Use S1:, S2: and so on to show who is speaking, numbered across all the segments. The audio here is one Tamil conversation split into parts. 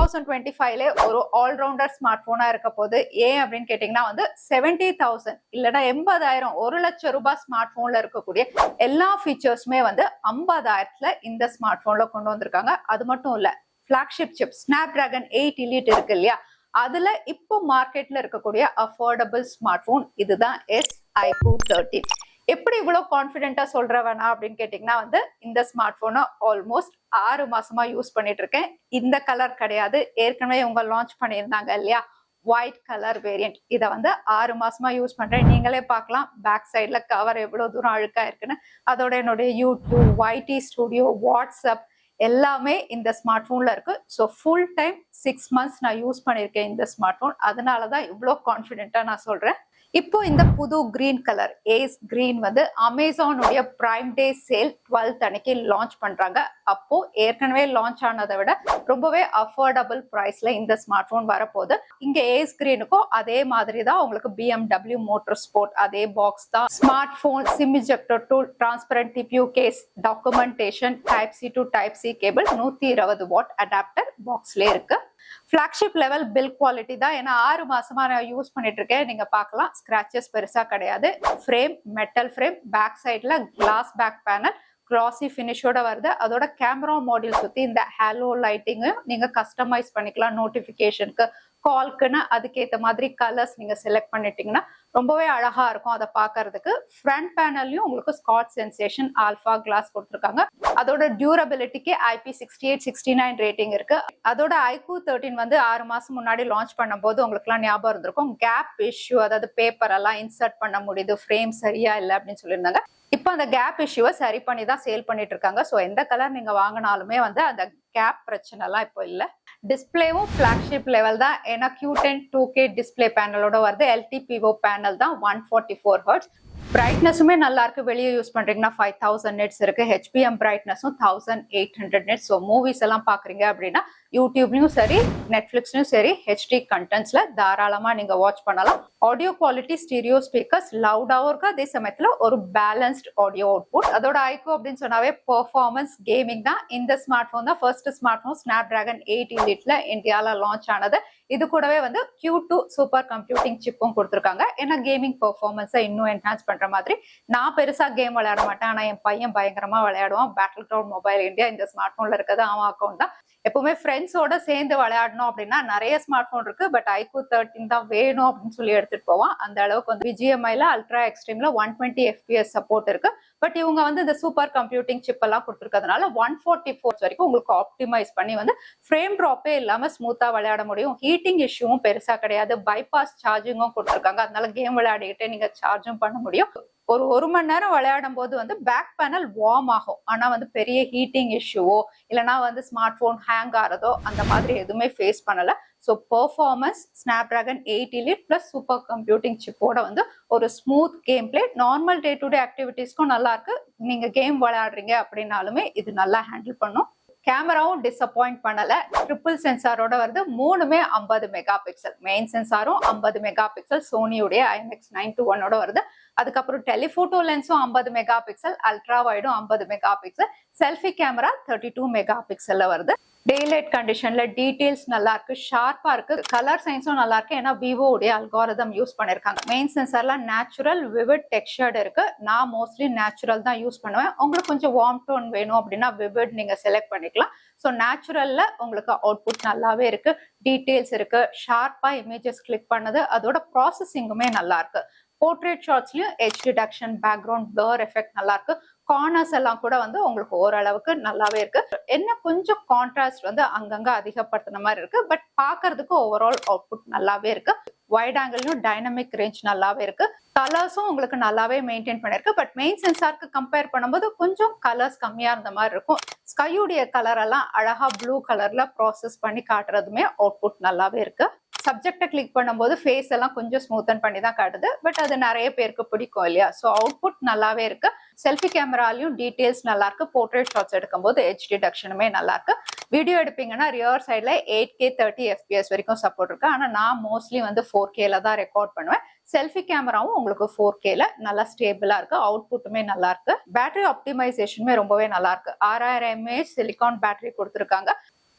S1: தௌசண்ட் டுவெண்ட்டி ஃபைவ்ல ஒரு ஆல்ரவுண்டர் ஸ்மார்ட் போனா இருக்க போது ஏன் அப்படின்னு கேட்டீங்கன்னா வந்து செவன்டி தௌசண்ட் இல்லைன்னா எண்பதாயிரம் ஒரு லட்சம் ரூபாய் ஸ்மார்ட் போன்ல இருக்கக்கூடிய எல்லா ஃபீச்சர்ஸுமே வந்து ஐம்பதாயிரத்துல இந்த ஸ்மார்ட் போன்ல கொண்டு வந்திருக்காங்க. அது மட்டும் இல்ல flagship chip snapdragon eight elite இருக்கு இல்லையா? அதுல இப்போ மார்க்கெட்ல இருக்கக்கூடிய அஃபோர்டபுள் ஸ்மார்ட் போன் இதுதான் எஸ் ஐகூ தேர்ட்டின் எப்படி இவ்வளவு கான்பிடென்ட்டா சொல்ற வேணா அப்படின்னு கேட்டீங்கன்னா வந்து இந்த ஸ்மார்ட் போனை ஆல்மோஸ்ட் ஆறு மாசமா யூஸ் பண்ணிட்டு இருக்கேன் இந்த கலர் கிடையாது. ஏற்கனவே இவங்க லான்ச் பண்ணியிருந்தாங்க இல்லையா? ஒயிட் கலர் வேரியன்ட் இதை வந்து ஆறு மாசமா யூஸ் பண்றேன். நீங்களே பார்க்கலாம். பேக் சைட்ல கவர் எவ்வளவு தூரம் அழுக்கா இருக்குன்னு. அதோட என்னுடைய யூடியூப் ஒய்டி ஸ்டூடியோ வாட்ஸ்அப் எல்லாமே இந்த ஸ்மார்ட் போன்ல இருக்கு. So full time six months நான் யூஸ் பண்ணியிருக்கேன் இந்த ஸ்மார்ட் போன் அதனால தான் இவ்வளோ கான்ஃபிடென்ட்டா நான் சொல்றேன். இப்போ இந்த புது கிரீன் கலர் ஏஸ் கிரீன் வந்து அமேசானுடைய பிரைம் டே சேல் டுவெல்த் அன்னைக்கு லான்ச் பண்றாங்க. அப்போ ஏற்கனவே லான்ச் ஆனதை விட ரொம்பவே அஃபோர்டபுள் ப்ரைஸ்ல இந்த ஸ்மார்ட் போன் வரப்போகுது. இங்க ஏஸ் கிரீனுக்கும் அதே மாதிரி தான் உங்களுக்கு பிஎம்டபிள்யூ மோட்டர் ஸ்போர்ட் அதே பாக்ஸ் தான். Smart phone sim ejector tool transparent TPU case documentation type C to type C cable நூத்தி இருபது வாட் அடாப்டர் பாக்ஸ்லேயே இருக்கு. ஃப்ளாக்ஷிப் லெவல் பில் குவாலிட்டி தான். ஏன்னா ஆறு மாசமா நான் யூஸ் பண்ணிட்டு இருக்கேன் நீங்க பார்க்கலாம். ஸ்கிராச்சஸ் பெருசா கிடையாது. ஃப்ரேம் மெட்டல் ஃப்ரேம் பேக் சைட்ல கிளாஸ் பேக் பேனல் கிளாசி ஃபினிஷோட வருது. அதோட கேமரா மாடியூல் சுத்தி இந்த ஹேலோ லைட்டிங்கையும் நீங்க கஸ்டமைஸ் பண்ணிக்கலாம். நோட்டிஃபிகேஷனுக்கு கால்க்குன்னு அதுக்கேற்ற மாதிரி கலர்ஸ் நீங்க செலக்ட் பண்ணிட்டீங்கன்னா ரொம்பவே அழகா இருக்கும் அதை பார்க்கறதுக்கு. ஃப்ரண்ட் பேனல்லையும் உங்களுக்கு ஸ்காட் சென்சேஷன் ஆல்ஃபா கிளாஸ் கொடுத்துருக்காங்க. அதோட டியூரபிலிட்டிக்கு IP sixty eight sixty nine rating இருக்கு. அதோட ஐகூ தேர்ட்டின் வந்து ஆறு மாசம் முன்னாடி லான்ச் பண்ணும்போது உங்களுக்குலாம் ஞாபகம் இருந்திருக்கும். கேப் இஷ்யூ அதாவது பேப்பர் எல்லாம் இன்சர்ட் பண்ண முடியுது ஃப்ரேம் சரியா இல்லை அப்படின்னு சொல்லியிருந்தாங்க. இப்போ அந்த கேப் இஷ்யூவை சரி பண்ணி தான் சேல் பண்ணிட்டு இருக்காங்க. ஸோ எந்த கலர் நீங்க வாங்கினாலுமே வந்து அந்த கேப் பிரச்சனை எல்லாம் இப்போ இல்லை. டிஸ்பிளேவும் ஃப்ளாக்ஷிப் லெவல் தான். ஏன்னா Q ten two K display பேனலோட வருது. எல்டிபிஓ பேனல் தான் ஒன் ஃபார்ட்டி ஃபோர் ஹர்ட்ஸ் பிரைட்னஸுமே நல்லா இருக்கு. வெளியே யூஸ் பண்றீங்கன்னா ஃபைவ் தௌசண்ட் நெட்ஸ் இருக்கு. HBM பிரைட்னஸும் thousand eight hundred nits so movies எல்லாம் பாக்குறீங்க அப்படின்னா யூடியூப்லயும் சரி நெட்ஃபிளிக்ஸ்லயும் சரி ஹெச்டி கண்டென்ட்ஸ்ல தாராளமா நீங்க வாட்ச் பண்ணலாம். ஆடியோ குவாலிட்டி ஸ்டீரியோ ஸ்பீக்கர்ஸ் லவுடாவும் இருக்கு. அதே சமயத்துல ஒரு பேலன்ஸ்ட் ஆடியோ அவுட்புட் அதோட ஐகோ அப்படின்னு சொன்னாவே பெர்ஃபார்மன்ஸ் கேமிங் தான். இந்த ஸ்மார்ட் போன் தான். First smart phone snapdragon eight இலிட்ல இந்தியால லான்ச் ஆனது. இது கூடவே வந்து கியூ டூ சூப்பர் கம்ப்யூட்டிங் சிப்பும் கொடுத்துருக்காங்க. ஏன்னா கேமிங் பெர்ஃபார்மன்ஸை இன்னும் என்ஹான்ஸ் பண்ற மாதிரி. நான் பெருசா கேம் விளையாட மாட்டேன். ஆனா என் பையன் பயங்கரமா விளையாடுவான். பேட்டில் கிரவுண்ட் மொபைல் இந்தியா இந்த ஸ்மார்ட் போன்ல இருக்கிறது அவன் அக்கௌண்ட் தான். எப்பவுமே ஃப்ரெண்ட்ஸோட சேர்ந்து விளையாடணும் அப்படின்னா நிறைய ஸ்மார்ட் ஃபோன் இருக்கு. பட் ஐகூ தேர்ட்டின் தான் வேணும் அப்படின்னு சொல்லி எடுத்துட்டு போவான். அந்த அளவுக்கு வந்து விஜிஎம்ஐல அல்ட்ரா எக்ஸ்ட்ரீம்ல ஒன் டுவெண்ட்டி எஃபிஎஸ் சப்போர்ட் இருக்கு. பட் இவங்க வந்து இந்த சூப்பர் கம்ப்யூட்டிங் சிப் எல்லாம் கொடுத்துருக்கிறதுனால ஒன் ஃபோர்ட்டி ஃபோர்ஸ் வரைக்கும் உங்களுக்கு ஆப்டிமைஸ் பண்ணி வந்து ஃப்ரேம் ட்ராப்பே இல்லாம ஸ்மூத்தா விளையாட முடியும். ஹீட்டிங் இஷ்யூவும் பெருசா கிடையாது. பைபாஸ் சார்ஜிங்கும் கொடுத்துருக்காங்க. அதனால கேம் விளையாடிக்கிட்டே நீங்க சார்ஜும் பண்ண முடியும். ஒரு ஒரு மணி நேரம் விளையாடும் போது வந்து பேக் பேனல் வார்ம் ஆகும். ஆனால் வந்து பெரிய ஹீட்டிங் இஷ்யூவோ இல்லைனா வந்து ஸ்மார்ட் ஃபோன் ஹேங் ஆகிறதோ அந்த மாதிரி எதுவுமே ஃபேஸ் பண்ணலை. So performance snapdragon eight elite plus super computing சிப்போட வந்து ஒரு smooth game play normal day to day ஆக்டிவிட்டீஸ்க்கும் நல்லா இருக்கு. கேம் விளையாடுறீங்க அப்படின்னாலுமே இது நல்லா ஹேண்டில் பண்ணும். கேமராவும் டிசப்பாயிண்ட் பண்ணல. ட்ரிபிள் சென்சாரோட வருது மூணுமே ஐம்பது மெகா பிக்சல் மெயின் சென்சாரும் ஐம்பது மெகா பிக்சல் சோனியுடைய ஐஎம்எக்ஸ் நைன் டூ ஒன்னோட வருது. அதுக்கப்புறம் டெலிஃபோட்டோ லென்ஸும் ஐம்பது மெகா பிக்சல் அல்ட்ரா வைடும் ஐம்பது mega pixel selfie camera thirty two mega பிக்சல்ல வருது. டேலைட் கண்டிஷன்ல டீட்டெயில்ஸ் நல்லா இருக்கு ஷார்ப்பா இருக்கு. கலர் சயின்ஸும் நல்லா இருக்கு ஏன்னா விவோ உடைய அல்காரதம் யூஸ் பண்ணிருக்காங்க. மெயின் சென்சார்ல நேச்சுரல் விவிட் டெக்ஸ்டர்ட் இருக்கு. நான் மோஸ்ட்லி நேச்சுரல் தான் யூஸ் பண்ணுவேன். உங்களுக்கு கொஞ்சம் வார்ம் டோன் வேணும் அப்படின்னா விவிட் நீங்க செலக்ட் பண்ணிக்கலாம். ஸோ நேச்சுரல்ல உங்களுக்கு அவுட்புட் நல்லாவே இருக்கு. டீட்டெயில்ஸ் இருக்கு. ஷார்ப்பா இமேஜஸ் கிளிக் பண்ணது. அதோட ப்ராசஸிங்குமே நல்லா இருக்கு portrait ஷாட்ஸ்லயும் edge detection background blur effect நல்லா இருக்கு கார்னர்ஸ் எல்லாம் கூட வந்து உங்களுக்கு ஓரளவுக்கு நல்லாவே இருக்கு. என்ன கொஞ்சம் கான்ட்ராஸ்ட் வந்து அங்கங்க அதிகப்படுத்தின மாதிரி இருக்கு. பட் பாக்குறதுக்கு ஓவரால் அவுட்புட் நல்லாவே இருக்கு. வைட் ஆங்கிள்லயும் டைனமிக் ரேஞ்ச் நல்லாவே இருக்கு. கலர்ஸும் உங்களுக்கு நல்லாவே மெயின்டைன் பண்ணிருக்கு பட் மெயின் சென்சாருக்கு கம்பேர் பண்ணும்போது கொஞ்சம் கலர்ஸ் கம்மியா இருந்த மாதிரி இருக்கும். ஸ்கையுடைய கலர் எல்லாம் அழகா ப்ளூ கலர்ல ப்ராசஸ் பண்ணி காட்டுறதுமே அவுட்புட் நல்லாவே இருக்கு. சப்ஜெக்டை கிளிக் பண்ணும்போது ஃபேஸ் எல்லாம் கொஞ்சம் ஸ்மூத்தன் பண்ணி தான் காட்டுது. பட் அது நிறைய பேருக்கு பிடிக்கும் இல்லையா? ஸோ அவுட்புட் நல்லாவே இருக்கு. செல்ஃபி கேமராலையும் டீட்டெயில்ஸ் நல்லா இருக்கு. போர்ட்ரேட் ஷாட்ஸ் எடுக்கும்போது ஹெச் டிடக்ஷனுமே நல்லா இருக்கு. வீடியோ எடுப்பீங்கன்னா ரியர் சைடில் எயிட் கே தேர்ட்டி எஃபிஎஸ் வரைக்கும் சப்போர்ட் இருக்கு. ஆனால் நான் மோஸ்ட்லி வந்து ஃபோர் கேல தான் ரெக்கார்ட் பண்ணுவேன். செல்ஃபி கேமராவும் உங்களுக்கு ஃபோர் கேல நல்லா ஸ்டேபிளா இருக்கு. அவுட்புட்டுமே நல்லா இருக்கு. பேட்டரி ஆப்டிமைசேஷனுமே ரொம்பவே நல்லா இருக்கு. ஆறாயிரம் எம்ஏஹெச் சிலிகான் பேட்டரி கொடுத்துருக்காங்க.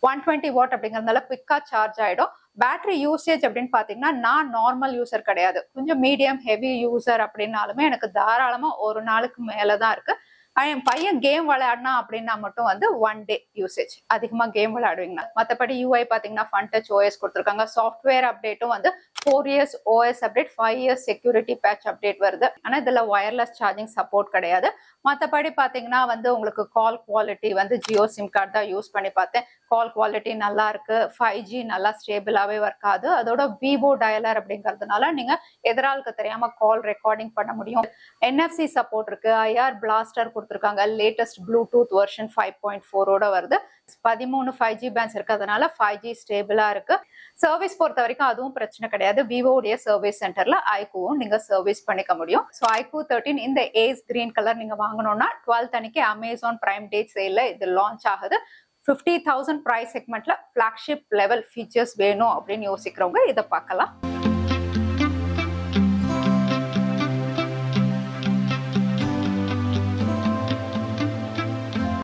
S1: ஒன் டுவெண்ட்டி வாட் அப்படிங்கறதுனால குவிக்கா சார்ஜ் ஆயிடும். பேட்டரி யூசேஜ் அப்படின்னு பார்த்தீங்கன்னா நான் நார்மல் யூசர் கிடையாது. கொஞ்சம் மீடியம் ஹெவி யூசர் அப்படின்னாலுமே எனக்கு தாராளமாக ஒரு நாளுக்கு மேலே தான் இருக்குது என் பையன் கேம் விளையாடினா அப்படின்னா மட்டும் வந்து ஒன் டே யூசேஜ் அதிகமா கேம் விளையாடுவீங்கன்னா மத்தபடி யூஐ பாத்தீங்கன்னா ஃபன் டச் ஓஎஸ் கொடுத்துருக்காங்க. சாஃப்ட்வேர் அப்டேட்டும் வந்து four years OS update five years security patch update வருது. ஆனா இதுல ஒயர்லெஸ் சார்ஜிங் சப்போர்ட் கிடையாது. மத்தபடி பாத்தீங்கன்னா வந்து உங்களுக்கு கால் குவாலிட்டி வந்து ஜியோ சிம் கார்டு தான் யூஸ் பண்ணி பார்த்தேன். கால் குவாலிட்டி நல்லா இருக்கு. ஃபைவ் ஜி நல்லா ஸ்டேபிளாவே ஒர்க் ஆகுது. அதோட விவோ டயலர் அப்படிங்கறதுனால நீங்க எதிராளுக்கு தெரியாம கால் ரெக்கார்டிங் பண்ண முடியும். என்எஃப்சி சப்போர்ட் இருக்கு. ஐஆர் பிளாஸ்டர் கொடுத்துருக்காங்க. Latest Bluetooth version five point ஃபோரோட வருது. பதிமூணு ஃபைவ் ஜி பேண்ட்ஸ் இருக்கிறதுனால ஃபைவ் ஜி ஸ்டேபிளாக இருக்கு. சர்வீஸ் பொறுத்த வரைக்கும் அதுவும் பிரச்சனை கிடையாது. விவோடைய சர்வீஸ் சென்டர்ல ஐக்கூவும் நீங்க சர்வீஸ் பண்ணிக்க முடியும். ஸோ ஐக்கூ தேர்ட்டின் இந்த ஏஸ் கிரீன் கலர் நீங்க வாங்கணும்னா டுவெல்த் அன்னைக்கு அமேசான் பிரைம் டே சேல்ல இது லான்ச் ஆகுது. ஃபிஃப்டி தௌசண்ட் ப்ரைஸ் செக்மெண்ட்ல ஃபிளாக்ஷிப் லெவல் ஃபீச்சர்ஸ் வேணும் அப்படின்னு யோசிக்கிறவங்க இதை பார்க்கலாம்.